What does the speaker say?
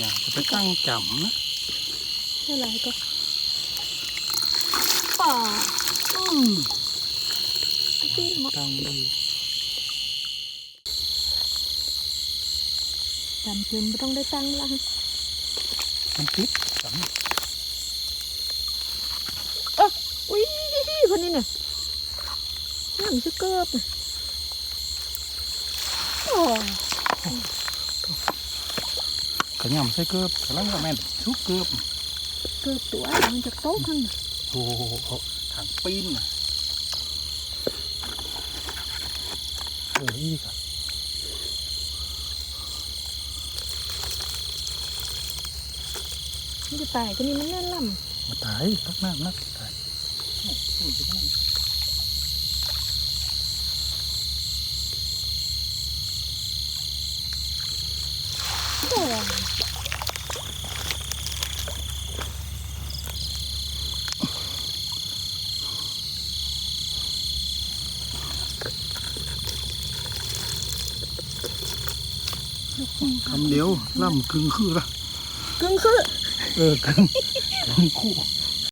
ตั้งจำนะอะไรก็ป่าอืมที่มะตั้งเลยจำเป็นไม่ต้องได้ตั้งละมันติดจเอออุ้ยคนนี้เนี่ยน้ำสเกิบน่ะ โอ้ำขยำใส่เกลือบกำลังว่าแม่นชุบเกลือบเกิบตัวมันจะโต๊ะข้างในโอ้โหถังปีนน่ะเอออีกอะมันจะตายคนนี้มันแน่นล่มาตายทักน้ำนักตายโอ้โหจะนั่นำโอ้ คำเดียวล่ำกึ่งคือละกึ่งคือ เออกึ่งกึ่งคู่